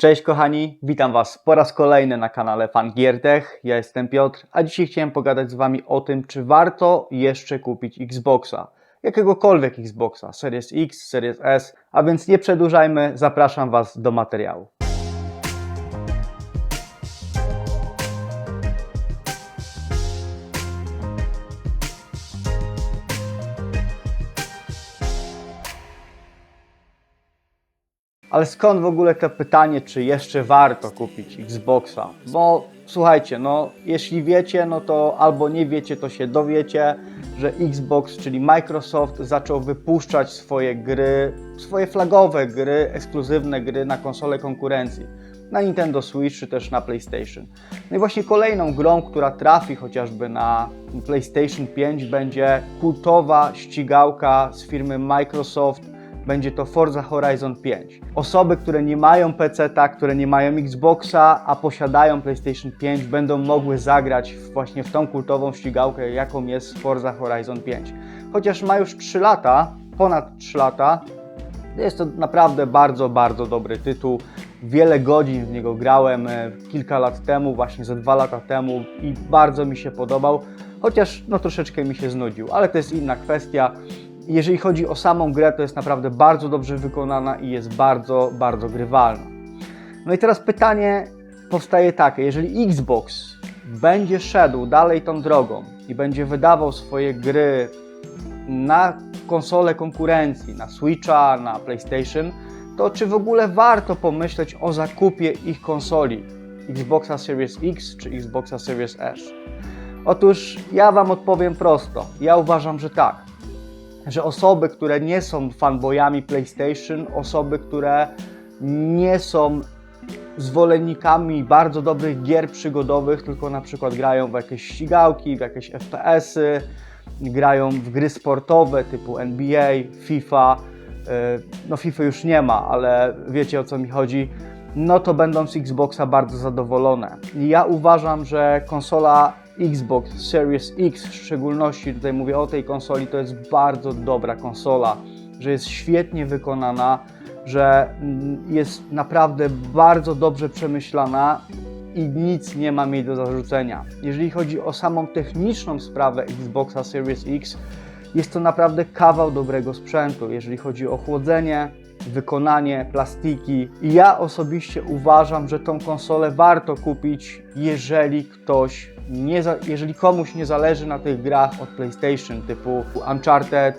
Cześć kochani, witam Was po raz kolejny na kanale Fan Giertech. Ja jestem Piotr, a dzisiaj chciałem pogadać z Wami o tym, czy warto jeszcze kupić Xboxa. Jakiegokolwiek Xboxa, Series X, Series S, a więc nie przedłużajmy, zapraszam Was do materiału. Ale skąd w ogóle to pytanie, czy jeszcze warto kupić Xboxa? Bo słuchajcie, no jeśli wiecie, no to albo nie wiecie, to się dowiecie, że Xbox, czyli Microsoft, zaczął wypuszczać swoje gry, swoje flagowe gry, ekskluzywne gry na konsole konkurencji. Na Nintendo Switch czy też na PlayStation. No i właśnie kolejną grą, która trafi chociażby na PlayStation 5 będzie kultowa ścigałka z firmy Microsoft będzie to Forza Horizon 5. Osoby, które nie mają PC-ta, które nie mają Xboxa, a posiadają PlayStation 5, będą mogły zagrać właśnie w tą kultową ścigałkę, jaką jest Forza Horizon 5. Chociaż ma już 3 lata, ponad 3 lata, jest to naprawdę bardzo, bardzo dobry tytuł. Wiele godzin w niego grałem e, kilka lat temu, właśnie ze dwa lata temu i bardzo mi się podobał, chociaż no troszeczkę mi się znudził, ale to jest inna kwestia. Jeżeli chodzi o samą grę, to jest naprawdę bardzo dobrze wykonana i jest bardzo, bardzo grywalna. No i teraz pytanie powstaje takie, jeżeli Xbox będzie szedł dalej tą drogą i będzie wydawał swoje gry na konsole konkurencji, na Switcha, na PlayStation, to czy w ogóle warto pomyśleć o zakupie ich konsoli Xboxa Series X czy Xboxa Series S? Otóż ja Wam odpowiem prosto. Ja uważam, że tak że osoby, które nie są fanboyami PlayStation, osoby, które nie są zwolennikami bardzo dobrych gier przygodowych, tylko na przykład grają w jakieś ścigałki, w jakieś FPS-y, grają w gry sportowe typu NBA, FIFA. No FIFA już nie ma, ale wiecie o co mi chodzi. No to będą z Xboxa bardzo zadowolone. Ja uważam, że konsola Xbox Series X w szczególności, tutaj mówię o tej konsoli, to jest bardzo dobra konsola, że jest świetnie wykonana, że jest naprawdę bardzo dobrze przemyślana i nic nie ma jej do zarzucenia. Jeżeli chodzi o samą techniczną sprawę Xboxa Series X, jest to naprawdę kawał dobrego sprzętu, jeżeli chodzi o chłodzenie, wykonanie, plastiki. I ja osobiście uważam, że tą konsolę warto kupić, jeżeli ktoś nie za, jeżeli komuś nie zależy na tych grach od PlayStation typu Uncharted,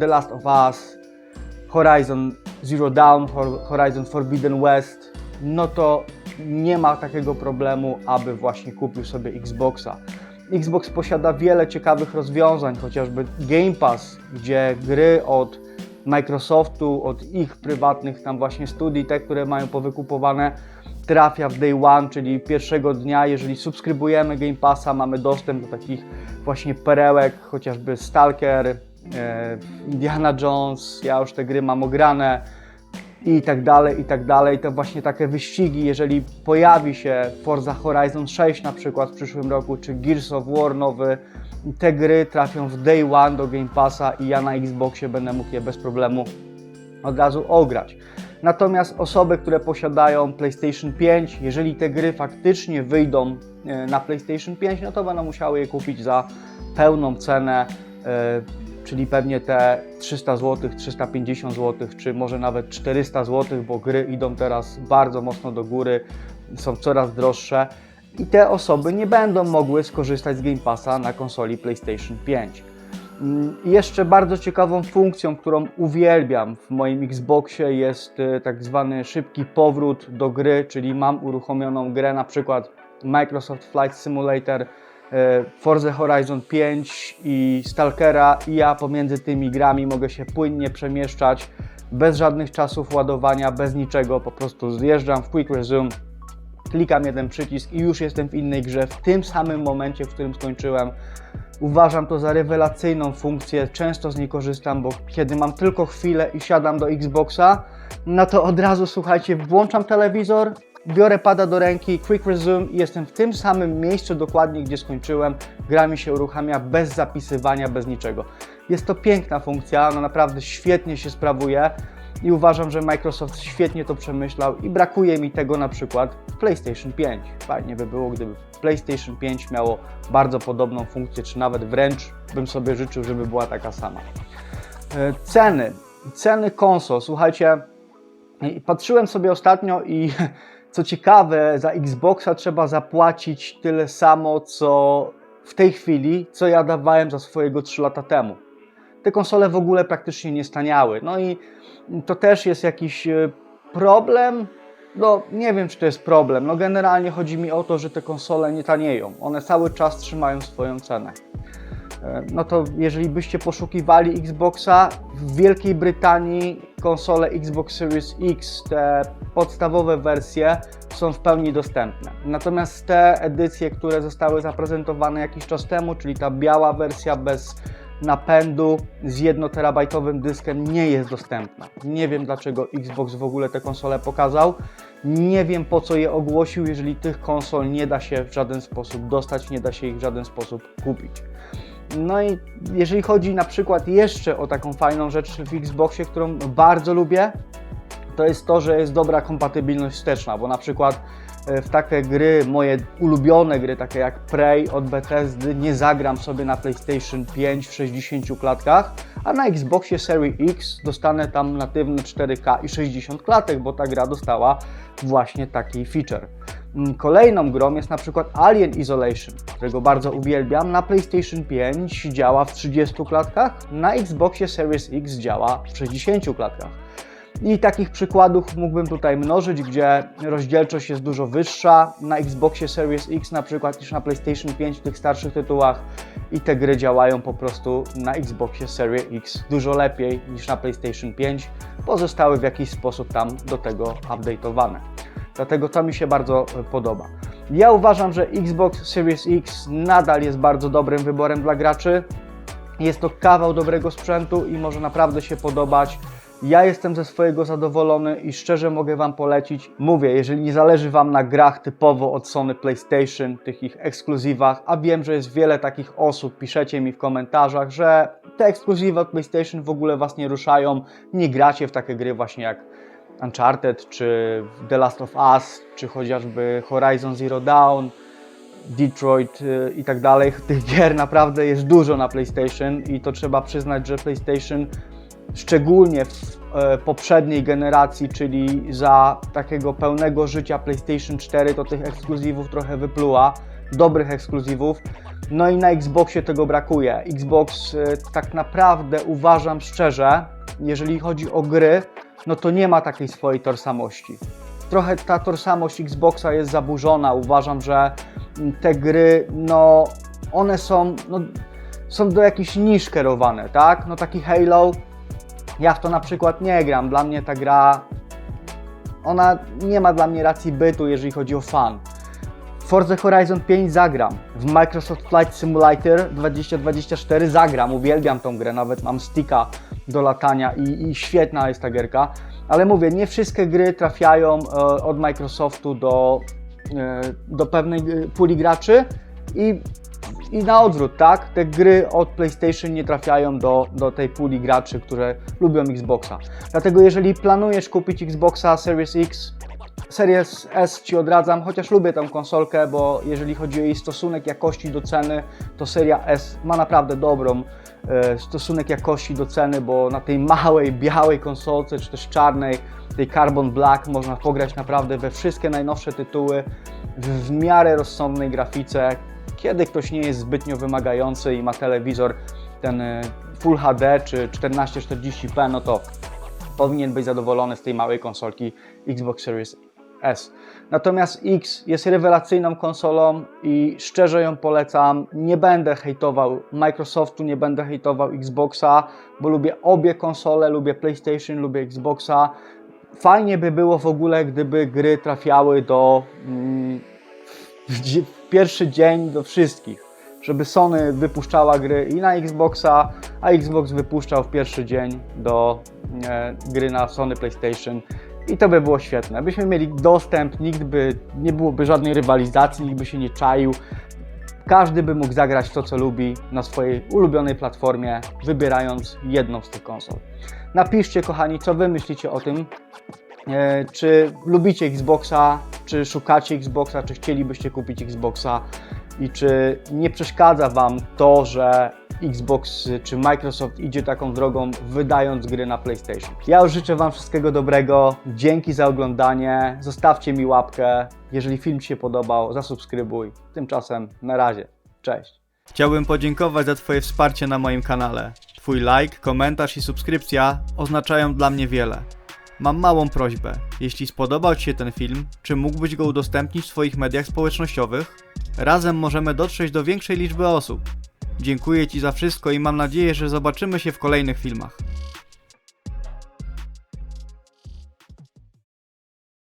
The Last of Us, Horizon Zero Dawn, Horizon Forbidden West, no to nie ma takiego problemu, aby właśnie kupił sobie Xboxa. Xbox posiada wiele ciekawych rozwiązań, chociażby Game Pass, gdzie gry od Microsoftu, od ich prywatnych tam właśnie studii, te, które mają powykupowane, trafia w day one, czyli pierwszego dnia, jeżeli subskrybujemy Game Passa, mamy dostęp do takich właśnie perełek, chociażby Stalker, e, Indiana Jones, ja już te gry mam ograne i tak dalej, i tak dalej. To właśnie takie wyścigi, jeżeli pojawi się Forza Horizon 6 na przykład w przyszłym roku, czy Gears of War nowy, te gry trafią w day one do Game Passa i ja na Xboxie będę mógł je bez problemu od razu ograć. Natomiast osoby, które posiadają PlayStation 5, jeżeli te gry faktycznie wyjdą e, na PlayStation 5, no to będą musiały je kupić za pełną cenę, e, czyli pewnie te 300 zł, 350 zł, czy może nawet 400 zł, bo gry idą teraz bardzo mocno do góry, są coraz droższe i te osoby nie będą mogły skorzystać z Game Passa na konsoli PlayStation 5. Mm, jeszcze bardzo ciekawą funkcją, którą uwielbiam w moim Xboxie jest y, tak zwany szybki powrót do gry, czyli mam uruchomioną grę na przykład Microsoft Flight Simulator, Forza Horizon 5 i Stalkera i ja pomiędzy tymi grami mogę się płynnie przemieszczać bez żadnych czasów ładowania, bez niczego, po prostu zjeżdżam w Quick Resume, klikam jeden przycisk i już jestem w innej grze w tym samym momencie, w którym skończyłem. Uważam to za rewelacyjną funkcję, często z niej korzystam, bo kiedy mam tylko chwilę i siadam do Xboxa, no to od razu słuchajcie, włączam telewizor, biorę pada do ręki, quick resume i jestem w tym samym miejscu dokładnie, gdzie skończyłem. Gra mi się uruchamia bez zapisywania, bez niczego. Jest to piękna funkcja, ona naprawdę świetnie się sprawuje. i uważam, że Microsoft świetnie to przemyślał i brakuje mi tego na przykład w PlayStation 5. Fajnie by było, gdyby PlayStation 5 miało bardzo podobną funkcję, czy nawet wręcz bym sobie życzył, żeby była taka sama. E, Ceny. Ceny konsol. Słuchajcie, patrzyłem sobie ostatnio i co ciekawe, za Xboxa trzeba zapłacić tyle samo, co w tej chwili, co ja dawałem za swojego 3 lata temu. Te konsole w ogóle praktycznie nie staniały. No i to też jest jakiś e, problem. No, nie wiem, czy to jest problem. No, generalnie chodzi mi o to, że te konsole nie tanieją. One cały czas trzymają swoją cenę. E, No to jeżeli byście poszukiwali Xboxa, w Wielkiej Brytanii konsole Xbox Series X, te podstawowe wersje są w pełni dostępne. Natomiast te edycje, które zostały zaprezentowane jakiś czas temu, czyli ta biała wersja bez napędu z 1 terabajtowym dyskiem nie jest dostępna. Nie wiem dlaczego Xbox w ogóle te konsole pokazał. Nie wiem po co je ogłosił, jeżeli tych konsol nie da się w żaden sposób dostać, nie da się ich w żaden sposób kupić. No i jeżeli chodzi na przykład jeszcze o taką fajną rzecz w Xboxie, którą bardzo lubię, to jest to, że jest dobra kompatybilność wsteczna, bo na przykład w takie gry, moje ulubione gry, takie jak Prey od Bethesdy, nie zagram sobie na PlayStation 5 w 60 klatkach, a na Xboxie Series X dostanę tam natywne 4K i 60 klatek, bo ta gra dostała właśnie taki feature. Mm, Kolejną grą jest na przykład Alien Isolation, którego bardzo uwielbiam. Na PlayStation 5 działa w 30 klatkach, na Xboxie Series X działa w 60 klatkach. I takich przykładów mógłbym tutaj mnożyć, gdzie rozdzielczość jest dużo wyższa na Xboxie Series X na przykład niż na PlayStation 5 w tych starszych tytułach i te gry działają po prostu na Xboxie Series X dużo lepiej niż na PlayStation 5, bo zostały w jakiś sposób tam do tego update'owane. Dlatego to mi się bardzo e, podoba. Ja uważam, że Xbox Series X nadal jest bardzo dobrym wyborem dla graczy. Jest to kawał dobrego sprzętu i może naprawdę się podobać. Ja jestem ze swojego zadowolony i szczerze mogę Wam polecić. Mówię, jeżeli nie zależy Wam na grach typowo od Sony PlayStation, tych ich ekskluzywach, a wiem, że jest wiele takich osób, piszecie mi w komentarzach, że te ekskluzywy od PlayStation w ogóle Was nie ruszają, nie gracie w takie gry właśnie jak Uncharted, czy The Last of Us, czy chociażby Horizon Zero Dawn, Detroit y, i tak dalej. Tych gier naprawdę jest dużo na PlayStation i to trzeba przyznać, że PlayStation szczególnie w e, poprzedniej generacji, czyli za takiego pełnego życia PlayStation 4, to tych ekskluzywów trochę wypluła, dobrych ekskluzywów. No i na Xboxie tego brakuje. Xbox e, tak naprawdę uważam szczerze, jeżeli chodzi o gry, no to nie ma takiej swojej tożsamości. Trochę ta tożsamość Xboxa jest zaburzona. Uważam, że te gry, no one są, no, są do jakichś nisz kierowane, tak? No taki Halo, ja w to na przykład nie gram. Dla mnie ta gra, ona nie ma dla mnie racji bytu, jeżeli chodzi o fan. Forza Horizon 5 zagram. W Microsoft Flight Simulator 2024 zagram. Uwielbiam tą grę, nawet mam sticka do latania i, i świetna jest ta gierka. Ale mówię, nie wszystkie gry trafiają e, od Microsoftu do, e, do pewnej e, puli graczy i i na odwrót, tak? Te gry od PlayStation nie trafiają do, do tej puli graczy, które lubią Xboxa. Dlatego jeżeli planujesz kupić Xboxa Series X, Series S Ci odradzam, chociaż lubię tę konsolkę, bo jeżeli chodzi o jej stosunek jakości do ceny, to seria S ma naprawdę dobrą e, stosunek jakości do ceny, bo na tej małej, białej konsolce, czy też czarnej, tej Carbon Black można pograć naprawdę we wszystkie najnowsze tytuły w, w miarę rozsądnej grafice, kiedy ktoś nie jest zbytnio wymagający i ma telewizor ten y, Full HD czy 1440p, no to powinien być zadowolony z tej małej konsolki Xbox Series S. Natomiast X jest rewelacyjną konsolą i szczerze ją polecam. Nie będę hejtował Microsoftu, nie będę hejtował Xboxa, bo lubię obie konsole, lubię PlayStation, lubię Xboxa. Fajnie by było w ogóle, gdyby gry trafiały do mm, pierwszy dzień do wszystkich, żeby Sony wypuszczała gry i na Xboxa, a Xbox wypuszczał w pierwszy dzień do e, gry na Sony PlayStation. I to by było świetne. Byśmy mieli dostęp, nikt by nie byłoby żadnej rywalizacji, nikt by się nie czaił. Każdy by mógł zagrać to, co lubi na swojej ulubionej platformie, wybierając jedną z tych konsol. Napiszcie, kochani, co wy myślicie o tym. E, czy lubicie Xboxa, czy szukacie Xboxa, czy chcielibyście kupić Xboxa i czy nie przeszkadza Wam to, że Xbox czy Microsoft idzie taką drogą, wydając gry na PlayStation. Ja już życzę Wam wszystkiego dobrego, dzięki za oglądanie, zostawcie mi łapkę, jeżeli film Ci się podobał, zasubskrybuj. Tymczasem na razie, cześć. Chciałbym podziękować za Twoje wsparcie na moim kanale. Twój like, komentarz i subskrypcja oznaczają dla mnie wiele. Mam małą prośbę. Jeśli spodobał Ci się ten film, czy mógłbyś go udostępnić w swoich mediach społecznościowych? Razem możemy dotrzeć do większej liczby osób. Dziękuję Ci za wszystko i mam nadzieję, że zobaczymy się w kolejnych filmach.